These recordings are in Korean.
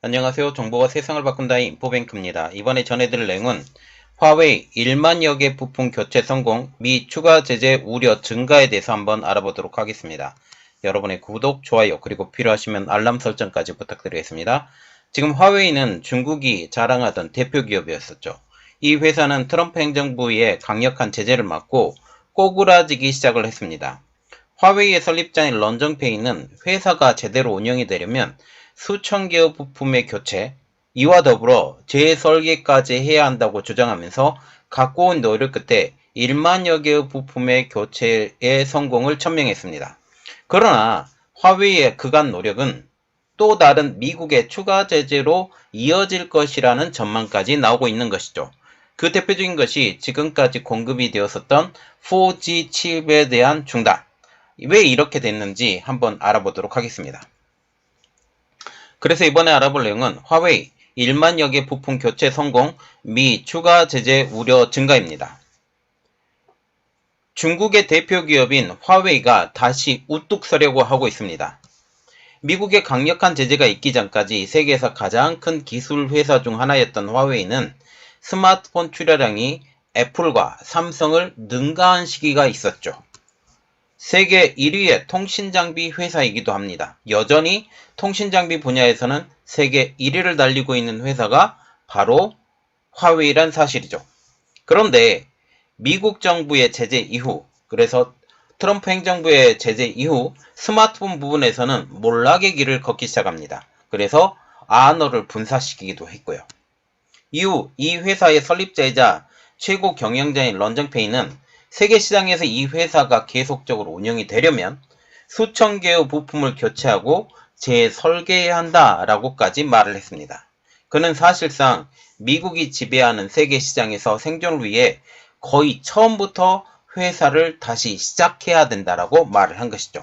안녕하세요. 정보가 세상을 바꾼다 인포뱅크입니다. 이번에 전해드릴 내용은 화웨이 1만여 개 부품 교체 성공 미 추가 제재 우려 증가에 대해서 한번 알아보도록 하겠습니다. 여러분의 구독, 좋아요, 그리고 필요하시면 알람 설정까지 부탁드리겠습니다. 지금 화웨이는 중국이 자랑하던 대표 기업이었었죠. 이 회사는 트럼프 행정부의 강력한 제재를 맞고 꼬꾸라지기 시작을 했습니다. 화웨이의 설립자인 런정페이는 회사가 제대로 운영이 되려면 수천 개의 부품의 교체, 이와 더불어 재설계까지 해야 한다고 주장하면서 갖고 온 노력 끝에 1만여 개의 부품의 교체에 성공을 천명했습니다. 그러나 화웨이의 그간 노력은 또 다른 미국의 추가 제재로 이어질 것이라는 전망까지 나오고 있는 것이죠. 그 대표적인 것이 지금까지 공급이 되었었던 4G 칩에 대한 중단. 왜 이렇게 됐는지 한번 알아보도록 하겠습니다. 그래서 이번에 알아볼 내용은 화웨이 1만 여 개 부품 교체 성공, 미 추가 제재 우려 증가입니다. 중국의 대표 기업인 화웨이가 다시 우뚝 서려고 하고 있습니다. 미국의 강력한 제재가 있기 전까지 세계에서 가장 큰 기술 회사 중 하나였던 화웨이는 스마트폰 출하량이 애플과 삼성을 능가한 시기가 있었죠. 세계 1위의 통신장비 회사이기도 합니다. 여전히 통신장비 분야에서는 세계 1위를 달리고 있는 회사가 바로 화웨이란 사실이죠. 그런데 미국 정부의 제재 이후, 그래서 트럼프 행정부의 제재 이후 스마트폰 부분에서는 몰락의 길을 걷기 시작합니다. 그래서 아너를 분사시키기도 했고요. 이후 이 회사의 설립자이자 최고 경영자인 런정페이는 세계 시장에서 이 회사가 계속적으로 운영이 되려면 수천 개의 부품을 교체하고 재설계해야 한다라고까지 말을 했습니다. 그는 사실상 미국이 지배하는 세계 시장에서 생존을 위해 거의 처음부터 회사를 다시 시작해야 된다라고 말을 한 것이죠.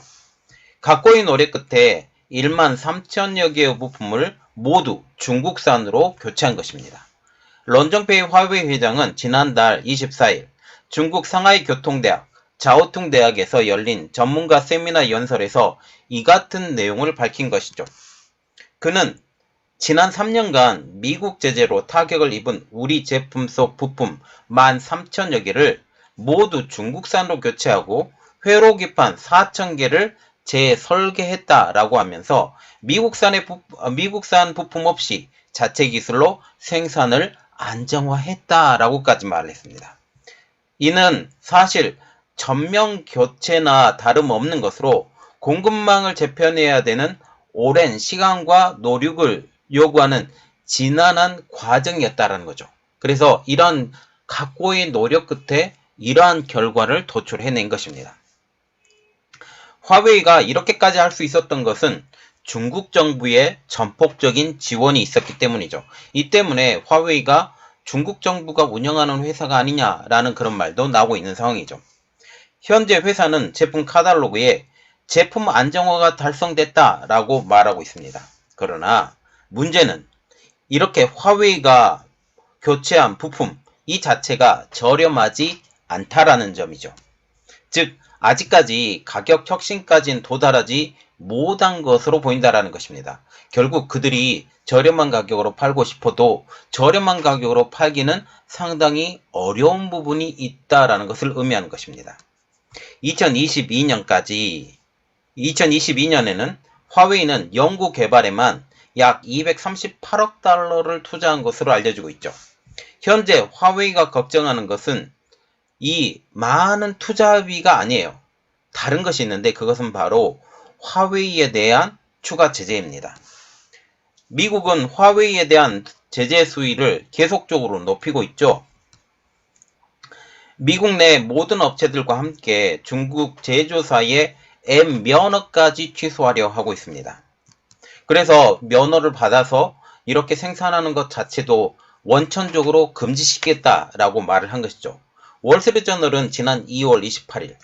각고의 노력 끝에 1만 3천여 개의 부품을 모두 중국산으로 교체한 것입니다. 런정페이 화웨이 회장은 지난달 24일 중국 상하이 교통대학 자오퉁 대학에서 열린 전문가 세미나 연설에서 이 같은 내용을 밝힌 것이죠. 그는 지난 3년간 미국 제재로 타격을 입은 우리 제품 속 부품 13,000여 개를 모두 중국산으로 교체하고 회로 기판 4,000개를 재설계했다라고 하면서 미국산의 부, 미국산 부품 없이 자체 기술로 생산을 안정화했다라고까지 말을 했습니다. 이는 사실 전면 교체나 다름없는 것으로 공급망을 재편해야 되는 오랜 시간과 노력을 요구하는 지난한 과정이었다라는 거죠. 그래서 이런 각고의 노력 끝에 이러한 결과를 도출해낸 것입니다. 화웨이가 이렇게까지 할 수 있었던 것은 중국 정부의 전폭적인 지원이 있었기 때문이죠. 이 때문에 화웨이가 중국 정부가 운영하는 회사가 아니냐라는 그런 말도 나오고 있는 상황이죠. 현재 회사는 제품 카탈로그에 제품 안정화가 달성됐다라고 말하고 있습니다. 그러나 문제는 이렇게 화웨이가 교체한 부품 이 자체가 저렴하지 않다라는 점이죠. 즉 아직까지 가격 혁신까지는 도달하지 못한 것으로 보인다라는 것입니다. 결국 그들이 저렴한 가격으로 팔고 싶어도 저렴한 가격으로 팔기는 상당히 어려운 부분이 있다라는 것을 의미하는 것입니다. 2022년까지 2022년에는 화웨이는 연구 개발에만 약 238억 달러를 투자한 것으로 알려지고 있죠. 현재 화웨이가 걱정하는 것은 이 많은 투자비가 아니에요. 다른 것이 있는데 그것은 바로 화웨이에 대한 추가 제재입니다. 미국은 화웨이에 대한 제재 수위를 계속적으로 높이고 있죠. 미국 내 모든 업체들과 함께 중국 제조사의 M 면허까지 취소하려 하고 있습니다. 그래서 면허를 받아서 이렇게 생산하는 것 자체도 원천적으로 금지시키겠다라고 말을 한 것이죠. 월스트리트저널은 지난 2월 28일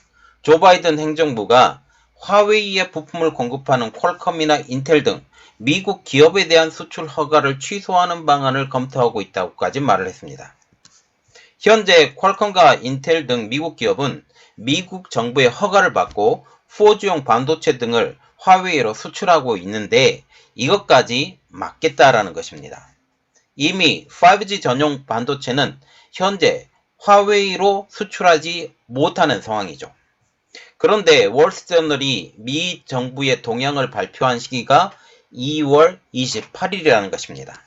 조 바이든 행정부가 화웨이의 부품을 공급하는 퀄컴이나 인텔 등 미국 기업에 대한 수출 허가를 취소하는 방안을 검토하고 있다고까지 말을 했습니다. 현재 퀄컴과 인텔 등 미국 기업은 미국 정부의 허가를 받고 4G용 반도체 등을 화웨이로 수출하고 있는데 이것까지 막겠다라는 것입니다. 이미 5G 전용 반도체는 현재 화웨이로 수출하지 못하는 상황이죠. 그런데 월스트저널이 미 정부의 동향을 발표한 시기가 2월 28일이라는 것입니다.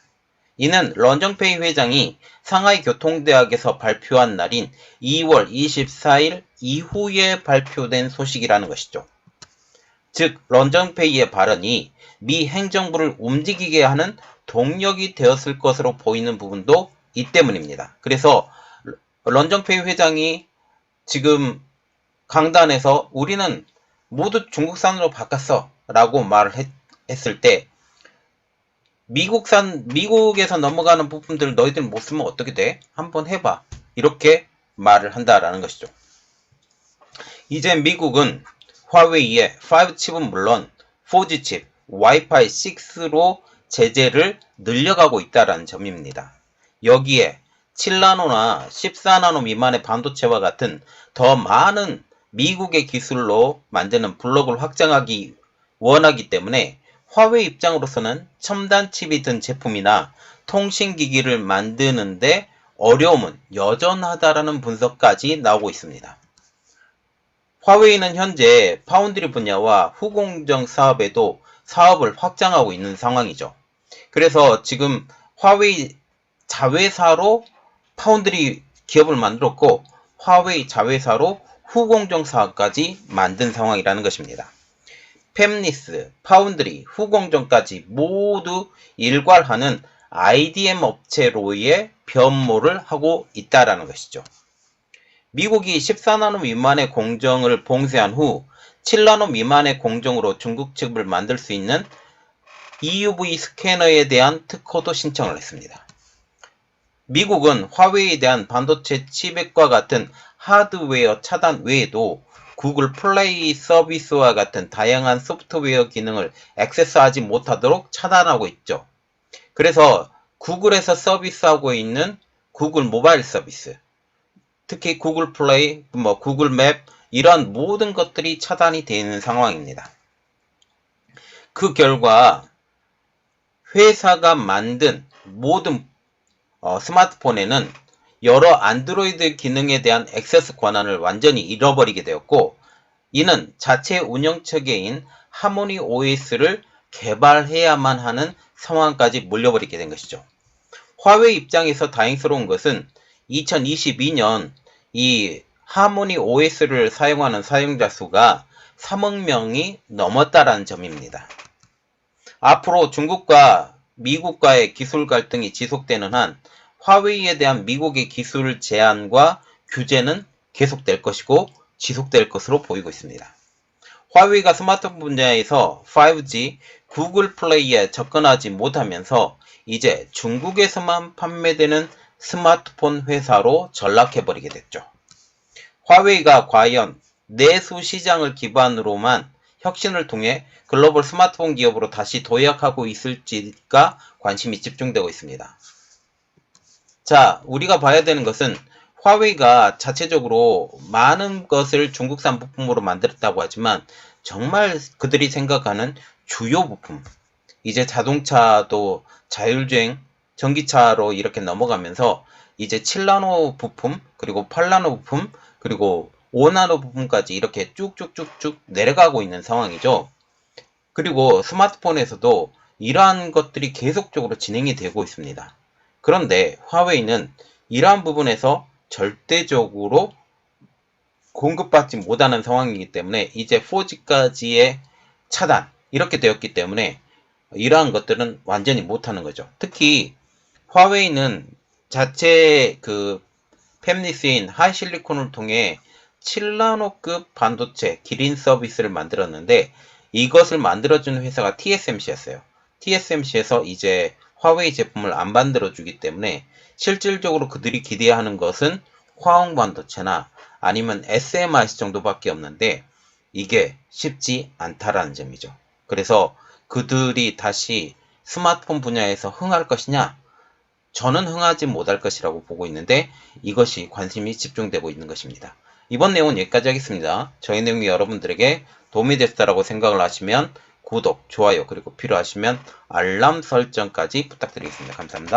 이는 런정페이 회장이 상하이 교통대학에서 발표한 날인 2월 24일 이후에 발표된 소식이라는 것이죠. 즉, 런정페이의 발언이 미 행정부를 움직이게 하는 동력이 되었을 것으로 보이는 부분도 이 때문입니다. 그래서 런정페이 회장이 지금 강단에서 우리는 모두 중국산으로 바꿨어 라고 말을 했, 했을 때 미국산, 미국에서 넘어가는 부품들 너희들 못 쓰면 어떻게 돼? 한번 해봐. 이렇게 말을 한다라는 것이죠. 이제 미국은 화웨이의 5칩은 물론 4G 칩, 와이파이 6로 제재를 늘려가고 있다라는 점입니다. 여기에 7나노나 14나노 미만의 반도체와 같은 더 많은 미국의 기술로 만드는 블록을 확장하기 원하기 때문에 화웨이 입장으로서는 첨단 칩이 든 제품이나 통신기기를 만드는데 어려움은 여전하다라는 분석까지 나오고 있습니다. 화웨이는 현재 파운드리 분야와 후공정 사업에도 사업을 확장하고 있는 상황이죠. 그래서 지금 화웨이 자회사로 파운드리 기업을 만들었고 화웨이 자회사로 후공정 사업까지 만든 상황이라는 것입니다. 팹리스, 파운드리, 후공정까지 모두 일괄하는 IDM 업체로의 변모를 하고 있다라는 것이죠. 미국이 14나노 미만의 공정을 봉쇄한 후 7나노 미만의 공정으로 중국 칩을 만들 수 있는 EUV 스캐너에 대한 특허도 신청을 했습니다. 미국은 화웨이에 대한 반도체 칩액과 같은 하드웨어 차단 외에도 구글 플레이 서비스와 같은 다양한 소프트웨어 기능을 액세스하지 못하도록 차단하고 있죠. 그래서 구글에서 서비스하고 있는 구글 모바일 서비스, 특히 구글 플레이, 뭐 구글 맵 이런 모든 것들이 차단이 되는 상황입니다. 그 결과 회사가 만든 모든 어, 스마트폰에는 여러 안드로이드 기능에 대한 액세스 권한을 완전히 잃어버리게 되었고 이는 자체 운영 체계인 하모니 OS를 개발해야만 하는 상황까지 몰려버리게 된 것이죠. 화웨이 입장에서 다행스러운 것은 2022년 이 하모니 OS를 사용하는 사용자 수가 3억 명이 넘었다라는 점입니다. 앞으로 중국과 미국과의 기술 갈등이 지속되는 한 화웨이에 대한 미국의 기술 제한과 규제는 계속될 것이고 지속될 것으로 보이고 있습니다. 화웨이가 스마트폰 분야에서 5G, 구글 플레이에 접근하지 못하면서 이제 중국에서만 판매되는 스마트폰 회사로 전락해버리게 됐죠. 화웨이가 과연 내수 시장을 기반으로만 혁신을 통해 글로벌 스마트폰 기업으로 다시 도약하고 있을지가 관심이 집중되고 있습니다. 자, 우리가 봐야 되는 것은 화웨이가 자체적으로 많은 것을 중국산 부품으로 만들었다고 하지만 정말 그들이 생각하는 주요 부품, 이제 자동차도 자율주행, 전기차로 이렇게 넘어가면서 이제 7나노 부품, 그리고 8나노 부품, 그리고 5나노 부품까지 이렇게 쭉쭉쭉쭉 내려가고 있는 상황이죠. 그리고 스마트폰에서도 이러한 것들이 계속적으로 진행이 되고 있습니다. 그런데 화웨이는 이러한 부분에서 절대적으로 공급받지 못하는 상황이기 때문에 이제 4G까지의 차단 이렇게 되었기 때문에 이러한 것들은 완전히 못하는 거죠. 특히 화웨이는 자체 그 팹리스인 하이실리콘을 통해 7나노급 반도체 기린 서비스를 만들었는데 이것을 만들어주는 회사가 TSMC였어요. TSMC에서 이제 화웨이 제품을 안 만들어 주기 때문에 실질적으로 그들이 기대하는 것은 화홍 반도체나 아니면 SMIC 정도밖에 없는데 이게 쉽지 않다라는 점이죠. 그래서 그들이 다시 스마트폰 분야에서 흥할 것이냐? 저는 흥하지 못할 것이라고 보고 있는데 이것이 관심이 집중되고 있는 것입니다. 이번 내용은 여기까지 하겠습니다. 저희 내용이 여러분들에게 도움이 됐다라고 생각을 하시면 구독, 좋아요 그리고 필요하시면 알람 설정까지 부탁드리겠습니다. 감사합니다.